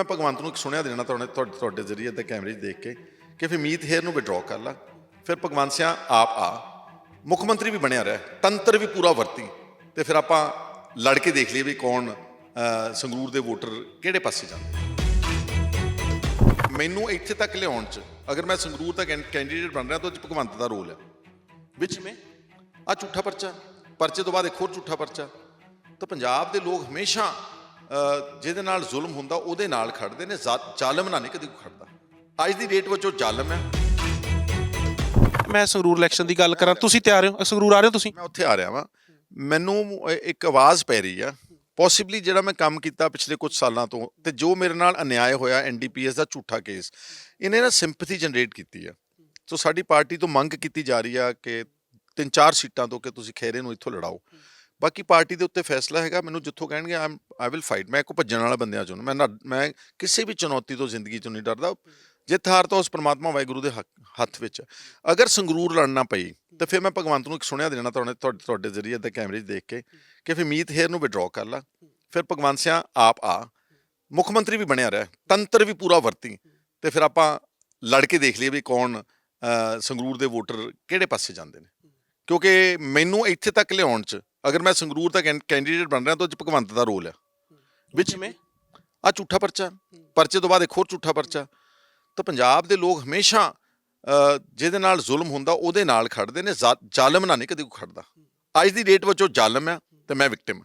ਮੈਂ ਭਗਵੰਤ ਨੂੰ ਇੱਕ ਸੁਣਿਆ ਦੇਣਾ ਤੁਹਾਡੇ ਤੁਹਾਡੇ ਤੁਹਾਡੇ ਜ਼ਰੀਏ ਤੇ ਕੈਮਰੇ 'ਚ ਦੇਖ ਕੇ ਕਿ ਫਿਰ ਮੀਤ ਹੇਰ ਨੂੰ ਵਿਡਰਾਅ ਕਰ ਲਾ। ਫਿਰ ਭਗਵੰਤ ਸਿਆ, ਆਪ ਆ। ਮੁੱਖ ਮੰਤਰੀ ਵੀ ਬਣਿਆ ਰਿਹਾ। ਤੰਤਰ ਵੀ ਪੂਰਾ ਵਰਤੀ। ਤੇ ਫਿਰ ਆਪਾਂ ਲੜ ਕੇ ਦੇਖ ਲਈਏ ਵੀ ਕੌਣ ਸੰਗਰੂਰ ਦੇ ਵੋਟਰ ਕਿਹੜੇ ਪਾਸੇ ਜਾਂਦੇ ਮੈਨੂੰ ਇੱਥੇ ਤੱਕ ਲਿਆਉਣ 'ਚ, ਅਗਰ ਮੈਂ ਸੰਗਰੂਰ ਦਾ ਕੈਂ- ਕੈਂਡੀਡੇਟ ਬਣ ਰਿਹਾ ਤਾਂ ਉਹ ਭਗਵੰਤ ਦਾ ਰੋਲ ਹੈ। ਵਿੱਚ ਮੈਂ ਆ ਝੂਠਾ ਪਰਚਾ। ਪਰਚੇ ਤੋਂ ਬਾਅਦ ਇੱਕ ਹੋਰ ਝੂਠਾ ਪਰਚਾ। ਤਾਂ ਪੰਜਾਬ ਦੇ ਲੋਕ ਹਮੇਸ਼ਾ ਜਿਹਦੇ ਨਾਲ ਜ਼ੁਲਮ ਹੁੰਦਾ ਉਹਦੇ ਨਾਲ ਖੜਦੇ ਨੇ। ਜ਼ਾਲਮ ਨਾਲ ਨਹੀਂ ਕਦੀ ਖੜਦਾ। ਅੱਜ ਦੀ ਡੇਟ ਵਿੱਚ ਉਹ ਜ਼ਾਲਮ ਹੈ। ਮੈਂ ਸੰਗਰੂਰ ਇਲੈਕਸ਼ਨ ਦੀ ਗੱਲ ਕਰਾਂ। ਤੁਸੀਂ ਤਿਆਰ ਹੋ? ਸੰਗਰੂਰ ਆ ਰਹੇ ਹੋ ਤੁਸੀਂ? ਮੈਂ ਉੱਥੇ ਆ ਰਿਹਾ ਵਾਂ। ਮੈਨੂੰ ਇੱਕ ਆਵਾਜ਼ ਪੈ ਰਹੀ ਆ। ਪੋਸੀਬਲੀ ਜਿਹੜਾ ਮੈਂ ਕੰਮ ਕੀਤਾ ਪਿਛਲੇ ਕੁਝ ਸਾਲਾਂ ਤੋਂ ਤੇ ਜੋ ਮੇਰੇ ਨਾਲ ਅਨਿਆਏ ਹੋਇਆ ਐਨਡੀਪੀਐਸ ਦਾ ਝੂਠਾ ਕੇਸ ਇਹਨੇ ਨਾ ਸਿੰਪਥੀ ਜਨਰੇਟ ਕੀਤੀ ਆ। ਸੋ ਸਾਡੀ ਪਾਰਟੀ ਤੋਂ ਮੰਗ ਕੀਤੀ ਜਾ ਰਹੀ ਆ ਕਿ ਤਿੰਨ ਚਾਰ ਸੀਟਾਂ ਤੋਂ ਕਿ ਤੁਸੀਂ ਖੇਰੇ ਨੂੰ ਇੱਥੋਂ ਲੜਾਓ। ਬਾਕੀ ਪਾਰਟੀ ਦੇ ਉੱਤੇ ਫੈਸਲਾ ਹੈਗਾ, ਮੈਨੂੰ ਜਿੱਥੋਂ ਕਹਿਣਗੇ ਆਈ ਵਿਲ ਫਾਈਟ ਮੈਂ ਕੋ ਭੱਜਣ ਵਾਲਾ ਬੰਦਿਆਂ ਚੋਂ ਮੈਂ ਨਾ- ਮੈਂ ਕਿਸੇ ਵੀ ਚੁਣੌਤੀ ਤੋਂ ਜ਼ਿੰਦਗੀ ਚੋਂ ਨਹੀਂ ਡਰਦਾ ਜਿੱਤ ਹਾਰ ਤਾਂ ਉਸ ਪ੍ਰਮਾਤਮਾ ਵਾਹਿਗੁਰੂ ਦੇ ਹੱਕ- ਹੱਥ ਵਿੱਚ ਅਗਰ ਸੰਗਰੂਰ ਲੜਨਾ ਪਈ, ਤਾਂ ਫਿਰ ਮੈਂ ਭਗਵੰਤ ਨੂੰ ਇੱਕ ਸੁਣਿਆ ਦੇਣਾ ਤੁਹਾਡੇ ਤੁਹਾਡੇ ਤੁਹਾਡੇ ਜ਼ਰੀਏ ਤੇ ਕੈਮਰੇ 'ਚ ਦੇਖ ਕੇ ਕਿ ਫਿਰ ਮੀਤ ਹੇਰ ਨੂੰ ਵਿਡਰਾਅ ਕਰ ਲਾ। ਫਿਰ ਭਗਵੰਤ ਸਿਆ ਆਪ ਆ, ਮੁੱਖ ਮੰਤਰੀ ਵੀ ਬਣਿਆ ਰਿਹਾ, ਤੰਤਰ ਵੀ ਪੂਰਾ ਵਰਤੀ, ਤੇ ਫਿਰ ਆਪਾਂ ਲੜ ਕੇ ਦੇਖ ਲਈਏ ਵੀ ਕੌਣ ਸੰਗਰੂਰ ਦੇ ਵੋਟਰ ਕਿਹੜੇ ਪਾਸੇ ਜਾਂਦੇ ਨੇ। ਕਿਉਂਕਿ ਮੈਨੂੰ ਇੱਥੇ ਤੱਕ ਲਿਆਉਣ 'ਚ ਅਗਰ ਮੈਂ ਸੰਗਰੂਰ ਦਾ ਕੈਂਡੀਡੇਟ ਬਣ ਰਿਹਾ ਤਾਂ ਉਹ 'ਚ ਭਗਵੰਤ ਦਾ ਰੋਲ ਹੈ ਵਿੱਚ ਮੈਂ ਆ ਝੂਠਾ ਪਰਚਾ। ਪਰਚੇ ਤੋਂ ਬਾਅਦ ਇੱਕ ਹੋਰ ਝੂਠਾ ਪਰਚਾ। ਤਾਂ ਪੰਜਾਬ ਦੇ ਲੋਕ ਹਮੇਸ਼ਾ ਜਿਹਦੇ ਨਾਲ ਜ਼ੁਲਮ ਹੁੰਦਾ ਉਹਦੇ ਨਾਲ ਖੜਦੇ ਨੇ। ਜ਼ਾਲਮ ਨਾਲ ਨਹੀਂ ਕਦੀ ਕੋਈ ਖੜਦਾ। ਅੱਜ ਦੀ ਡੇਟ ਵਿੱਚ ਉਹ ਜ਼ਾਲਮ ਹੈ ਤੇ ਮੈਂ ਵਿਕਟਿਮ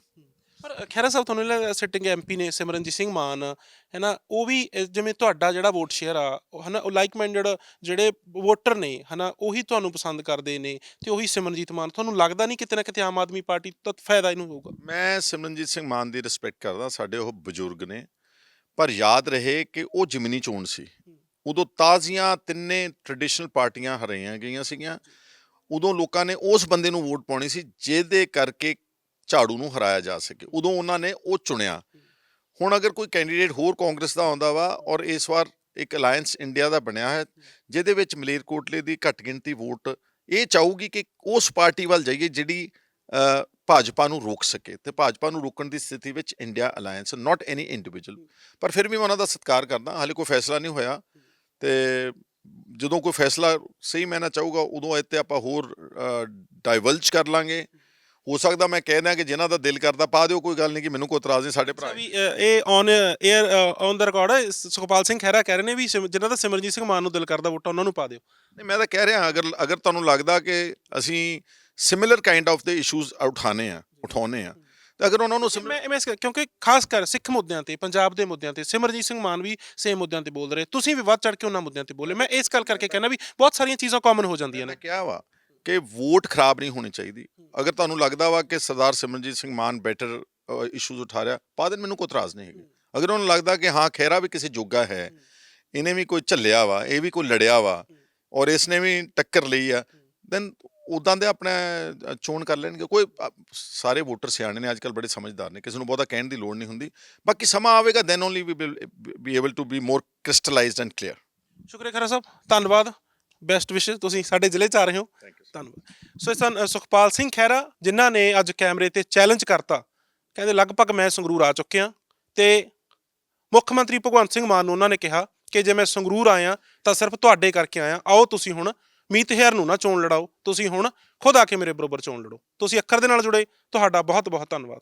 ਪਰ ਖੈਰਾ ਸਾਹਿਬ ਤੁਹਾਨੂੰ ਲੱਗਦਾ ਸਿਟਿੰਗ ਐਮਪੀ ਨੇ ਸਿਮਰਨਜੀਤ ਸਿੰਘ ਮਾਨ ਹੈ ਨਾ ਉਹ ਵੀ ਇਸ- ਜਿਵੇਂ ਤੁਹਾਡਾ ਜਿਹੜਾ ਵੋਟ ਸ਼ੇਅਰ ਆ ਉਹ ਹਨਾ ਉਹ ਲਾਈਕ ਮਾਈਂਡਡ ਜਿਹੜੇ ਵੋਟਰ ਨੇ ਹਨਾ ਉਹੀ ਤੁਹਾਨੂੰ ਪਸੰਦ ਕਰਦੇ ਨੇ ਤੇ ਉਹੀ ਸਿਮਰਨਜੀਤ ਮਾਨ। ਤੁਹਾਨੂੰ ਲੱਗਦਾ ਨਹੀਂ ਕਿਤੇ ਨਾ ਕਿਤੇ ਆਮ ਆਦਮੀ ਪਾਰਟੀ ਤੋਂ ਫਾਇਦਾ ਇਹਨੂੰ ਹੋਊਗਾ? ਮੈਂ ਸਿਮਰਨਜੀਤ ਸਿੰਘ ਮਾਨ ਦੀ ਰਿਸਪੈਕਟ ਕਰਦਾ ਸਾਡੇ ਉਹ ਬਜ਼ੁਰਗ ਨੇ ਪਰ ਯਾਦ ਰਹੇ ਕਿ ਉਹ ਜਿਮਨੀ ਚੋਣ ਸੀ। ਉਦੋਂ ਤਾਜ਼ੀਆਂ ਤਿੰਨੇ ਟ੍ਰੈਡੀਸ਼ਨਲ ਪਾਰਟੀਆਂ ਹਰਾਈਆਂ ਗਈਆਂ ਸੀਗੀਆਂ। ਉਦੋਂ ਲੋਕਾਂ ਨੇ ਉਸ ਬੰਦੇ ਨੂੰ ਵੋਟ ਪਾਉਣੀ ਸੀ ਜਿਹਦੇ ਕਰਕੇ ਝਾੜੂ ਨੂੰ ਹਰਾਇਆ ਜਾ ਸਕੇ। ਉਦੋਂ ਉਹਨਾਂ ਨੇ ਉਹ ਚੁਣਿਆ। ਹੁਣ ਅਗਰ ਕੋਈ ਕੈਂਡੀਡੇਟ ਹੋਰ ਕਾਂਗਰਸ ਦਾ ਆਉਂਦਾ ਵਾ ਔਰ ਇਸ ਵਾਰ ਇੱਕ ਅਲਾਈਅੰਸ ਇੰਡੀਆ ਦਾ ਬਣਿਆ ਹੈ, ਜਿਹਦੇ ਵਿੱਚ ਮਲੇਰਕੋਟਲੇ ਦੀ ਘੱਟ ਗਿਣਤੀ ਵੋਟ, ਇਹ ਚਾਹੂਗੀ ਕਿ ਉਸ ਪਾਰਟੀ ਵੱਲ ਜਾਈਏ ਜਿਹੜੀ ਭਾਜਪਾ ਨੂੰ ਰੋਕ ਸਕੇ ਤੇ ਭਾਜਪਾ ਨੂੰ ਰੋਕਣ ਦੀ ਸਥਿਤੀ ਵਿੱਚ India alliance not any individual ਪਰ ਫਿਰ ਵੀ ਮੈਂ ਉਹਨਾਂ ਦਾ ਸਤਿਕਾਰ ਕਰਦਾ, ਹਾਲੇ ਕੋਈ ਫੈਸਲਾ ਨਹੀਂ ਹੋਇਆ ਤੇ ਜਦੋਂ ਕੋਈ ਫੈਸਲਾ ਸਹੀ ਮੈਂ ਚਾਹੂਗਾ, ਉਦੋਂ ਇੱਥੇ ਆਪਾਂ ਹੋਰ ਡਾਈਵਲਜ ਕਰ ਲਾਂਗੇ। ਹੋ ਸਕਦਾ ਮੈਂ ਕਹਿ ਦਿਆਂ ਕਿ ਜਿਨ੍ਹਾਂ ਦਾ ਦਿਲ ਕਰਦਾ ਪਾ ਦਿਓ ਕੋਈ ਗੱਲ ਨਹੀਂ ਕਿ ਮੈਨੂੰ ਕੋਈ ਇਤਰਾਜ਼ ਨਹੀਂ ਸਾਡੇ ਭਰਾ ਵੀ ਇਹ on air on the record ਹੈ ਸੁਖਪਾਲ ਸਿੰਘ ਖਹਿਰਾ ਕਹਿ ਰਹੇ ਨੇ ਵੀ ਜਿਨ੍ਹਾਂ ਦਾ ਸਿਮਰਨਜੀਤ ਸਿੰਘ ਮਾਨ ਨੂੰ ਦਿਲ ਕਰਦਾ ਵੋਟਾਂ ਉਹਨਾਂ ਨੂੰ ਪਾ ਦਿਓ। ਨਹੀਂ ਮੈਂ ਤਾਂ ਕਹਿ ਰਿਹਾ ਅਗਰ ਅਗਰ ਤੁਹਾਨੂੰ ਲੱਗਦਾ ਕਿ ਅਸੀਂ ਸਿਮਿਲਰ ਕਾਈਂਡ ਆਫ ਦੇ ਇਸ਼ੂਜ਼ ਉਠਾਣੇ ਆ ਉਠਾਉਣੇ ਆ ਤੇ ਅਗਰ ਉਹਨਾਂ ਨੂੰ ਮੈਂ ਮੈਂ ਕਿਉਂਕਿ ਖਾਸ ਕਰ ਸਿੱਖ ਮੁੱਦਿਆਂ ਤੇ ਪੰਜਾਬ ਦੇ ਮੁੱਦਿਆਂ ਤੇ ਸਿਮਰਜੀਤ ਸਿੰਘ ਮਾਨ ਵੀ ਸੇਮ ਮੁੱਦਿਆਂ ਤੇ ਬੋਲ ਰਹੇ ਤੁਸੀਂ ਵੀ ਵੱਧ ਚੜ ਕੇ ਉਹਨਾਂ ਮੁੱਦਿਆਂ ਤੇ ਬੋਲੇ। ਮੈਂ ਇਸ ਗੱਲ ਕਰਕੇ ਕਹਿੰਦਾ ਵੀ ਬਹੁਤ ਸਾਰੀਆਂ ਚੀਜ਼ਾਂ ਕਾਮਨ ਹੋ ਜਾਂਦੀਆਂ ਨੇ। ਕਿਹਾ ਵਾ ਕਿ ਵੋਟ ਖਰਾਬ ਨਹੀਂ ਹੋਣੀ ਚਾਹੀਦੀ। ਅਗਰ ਤੁਹਾਨੂੰ ਲੱਗਦਾ ਵਾ ਕਿ ਸਰਦਾਰ ਸਿਮਰਨਜੀਤ ਸਿੰਘ ਮਾਨ ਬੈਟਰ ਇਸ਼ੂਜ਼ ਉਠਾ ਰਿਹਾ ਪਾ ਦੇਣ ਮੈਨੂੰ ਕੋਈ ਇਤਰਾਜ਼ ਨਹੀਂ ਹੈਗਾ। ਅਗਰ ਉਹਨੂੰ ਲੱਗਦਾ ਕਿ ਹਾਂ ਖੈਰਾ ਵੀ ਕਿਸੇ ਜੋਗਾ ਹੈ ਇਹਨੇ ਵੀ ਕੋਈ ਝੱਲਿਆ ਵਾ ਇਹ ਵੀ ਕੋਈ ਲੜਿਆ ਵਾ ਔਰ ਇਸ ਨੇ ਵੀ ਟੱਕਰ ਲਈ ਆ ਦੈਨ ਉਦਾਂ ਦੇ ਆਪਣਾ ਚੋਣ ਕਰ ਲੈਣਗੇ। ਕੋਈ ਸਾਰੇ ਵੋਟਰ ਸਿਆਣੇ ਨੇ ਅੱਜਕੱਲ ਬੜੇ ਸਮਝਦਾਰ ਨੇ ਕਿਸੇ ਨੂੰ ਬਹੁਤਾ ਕਹਿਣ ਦੀ ਲੋੜ ਨਹੀਂ ਹੁੰਦੀ। ਬਾਕੀ ਸਮਾਂ ਆਵੇਗਾ then only we be able to be more crystallized and clear. ਸ਼ੁਕਰੀਆ ਖਰਾ ਸਾਹਿਬ ਧੰਨਵਾਦ। ਬੈਸਟ ਵਿਸ਼ੇਸ ਤੁਸੀਂ ਸਾਡੇ ਜ਼ਿਲ੍ਹੇ ਚ ਆ ਰਹੇ ਹੋ। ਧੰਨਵਾਦ ਸੋ ਇਹ ਸਨ ਸੁਖਪਾਲ ਸਿੰਘ ਖਹਿਰਾ, ਜਿਨ੍ਹਾਂ ਨੇ ਅੱਜ ਕੈਮਰੇ ਤੇ ਚੈਲੰਜ ਕਰਤਾ। ਕਹਿੰਦੇ ਲਗਭਗ ਮੈਂ ਸੰਗਰੂਰ ਆ ਚੁੱਕਿਆ ਤੇ ਮੁੱਖ ਮੰਤਰੀ ਭਗਵੰਤ ਸਿੰਘ ਮਾਨ ਨੂੰ ਉਹਨਾਂ ਨੇ ਕਿਹਾ ਕਿ ਜੇ ਮੈਂ ਸੰਗਰੂਰ ਆਇਆ ਤਾਂ ਸਿਰਫ ਤੁਹਾਡੇ ਕਰਕੇ ਆਇਆ। ਆਓ ਤੁਸੀਂ ਹੁਣ ਮੀਤ ਹੈਰ ਨੂੰ ਨਾ ਚੋਣ ਲੜਾਓ। ਤੁਸੀਂ ਹੁਣ ਖੁਦ ਆ ਕੇ ਮੇਰੇ ਬਰੋਬਰ ਚੋਣ ਲੜੋ। ਤੁਸੀਂ ਅੱਖਰ ਦੇ ਨਾਲ ਜੁੜੇ। ਤੁਹਾਡਾ ਬਹੁਤ ਬਹੁਤ ਧੰਨਵਾਦ।